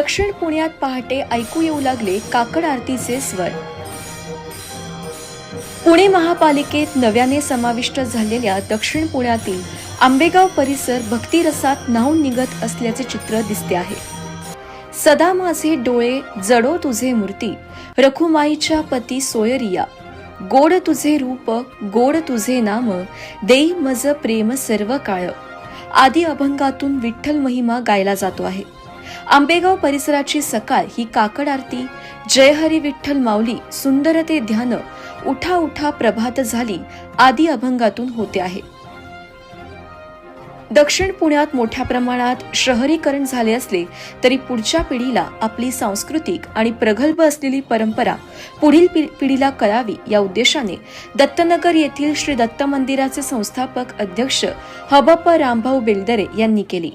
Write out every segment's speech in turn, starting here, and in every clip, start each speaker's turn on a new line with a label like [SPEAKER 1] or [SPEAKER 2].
[SPEAKER 1] दक्षिण पुण्यात पहाटे ऐकू येऊ लागले काकड आरतीचे स्वर. पुणे महापालिकेत नव्याने समाविष्ट झालेल्या दक्षिण पुण्यातील आंबेगाव परिसर भक्तिरसात न्हावून निघत असल्याचे चित्र दिसते आहे. सदा माझे डोळे जडो तुझे मूर्ती रखुमाईच्या पती सोयरिया गोड तुझे रूप गोड तुझे नाम देई मज प्रेम सर्व काळ. आदी अभंगातून विठ्ठल महिमा गायला जातो आहे. आंबेगाव परिसराची सकाळ ही काकड आरती. जय हरी विठ्ठल माऊली सुंदरते ध्यान उठा उठा प्रभात झाली आदी अभंगातून होते आहे. दक्षिण पुण्यात मोठ्या प्रमाणात शहरीकरण झाले असले तरी पुढच्या पिढीला आपली सांस्कृतिक आणि प्रगल्भ असलेली परंपरा पुढील पि- पिढीला कळावी या उद्देशाने दत्तनगर येथील श्री दत्त मंदिराचे संस्थापक अध्यक्ष हबप रामभाऊ बेलदरे यांनी केली.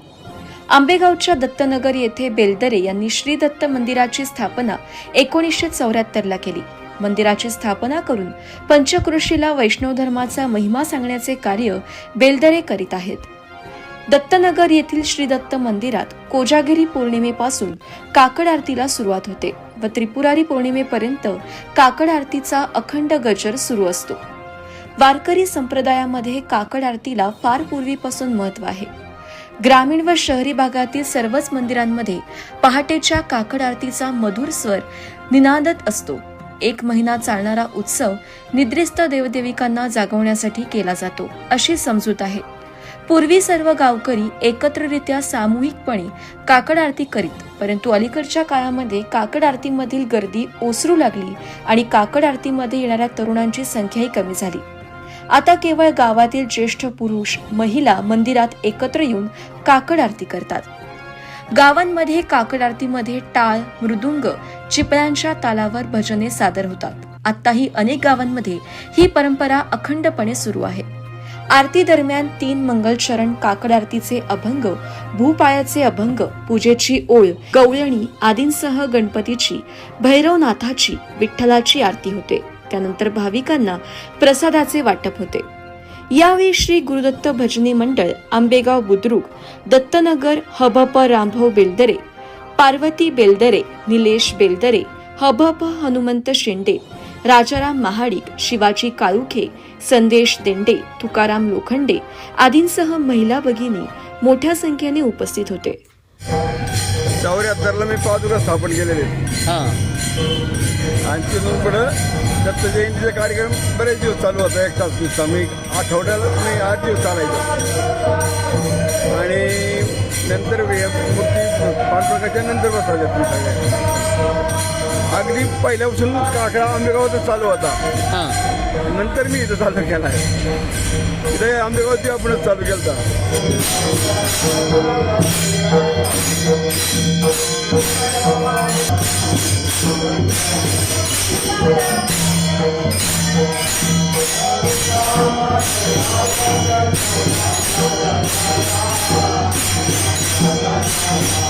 [SPEAKER 1] आंबेगावच्या दत्तनगर येथे बेलदरे यांनी श्री दत्त मंदिराची स्थापना एकोणीसशे चौऱ्याहत्तरला केली. मंदिराची स्थापना करून पंचकृषीला वैष्णव धर्माचा महिमा सांगण्याचे कार्य बेलदरे करीत आहेत. दत्तनगर येथील श्री दत्त मंदिरात कोजागिरी पौर्णिमेपासून काकड आरतीला सुरुवात होते व त्रिपुरारी पौर्णिमेपर्यंत काकड आरतीचा अखंड गजर सुरू असतो. वारकरी संप्रदायामध्ये काकड आरतीला फार पूर्वीपासून महत्त्व आहे. ग्रामीण व शहरी भागातील सर्वच मंदिरांमध्ये पहाटेच्या काकड आरतीचा मधुर स्वर निनादत असतो. एक महिना चालणारा उत्सव निद्रिस्त देवदेविकांना जागवण्यासाठी केला जातो अशी समजूत आहे. पूर्वी सर्व गावकरी एकत्ररित्या सामूहिकपणे काकड आरती करीत परंतु अलीकडच्या काळामध्ये काकड आरतीमधील गर्दी ओसरू लागली आणि काकड आरतीमध्ये येणाऱ्या तरुणांची संख्याही कमी झाली. आता केवळ गावातील ज्येष्ठ पुरुष महिला मंदिरात एकत्र येऊन काकड आरती करतात. गावांमध्ये काकड आरतीमध्ये टाळ मृदुंग चिपळ्यांच्या तालावर भजने सादर होतात. आताही अनेक गावांमध्ये ही परंपरा अखंडपणे सुरू आहे. आरती दरम्यान तीन मंगलचरण काकड आरतीचे अभंग भूपाळ्याचे अभंग पूजेची ओळ गवळणी आदींसह गणपतीची भैरवनाथाची विठ्ठलाची आरती होते. त्यानंतर भाविकांना प्रसादाचे वाटप होते. यावेळी श्री गुरुदत्त भजनी मंडळ आंबेगाव बुद्रुक दत्तनगर हबप रामभाऊ बेलदरे पार्वती बेलदरे निलेश बेलदरे हबप हनुमंत शेंडे राजाराम महाडिक शिवाजी काळुखे संदेश देंडे तुकाराम लोखंडे आदींसह महिला भगिनी मोठ्या संख्येने उपस्थित होते.
[SPEAKER 2] चौऱ्याहत्तरला मी पादुका स्थापन केलेले.
[SPEAKER 3] हां.
[SPEAKER 2] आणि तिथून पुढं दत्त जयंतीचा कार्यक्रम बरेच दिवस चालू होता एक तास दिवसा मी आठवड्याला मी आठ दिवस चालायचो. आणि नंतर मूर्ती पाच प्रकारच्या नंतर बसवल्या तुम्ही अगदी पहिल्यापासून काकडा आंबेगावातच चालू होता.
[SPEAKER 3] हां.
[SPEAKER 2] नंतर मी इथं चालू केला. आहे इथे आंबेगावती आपणच चालू केलं होता Thank you.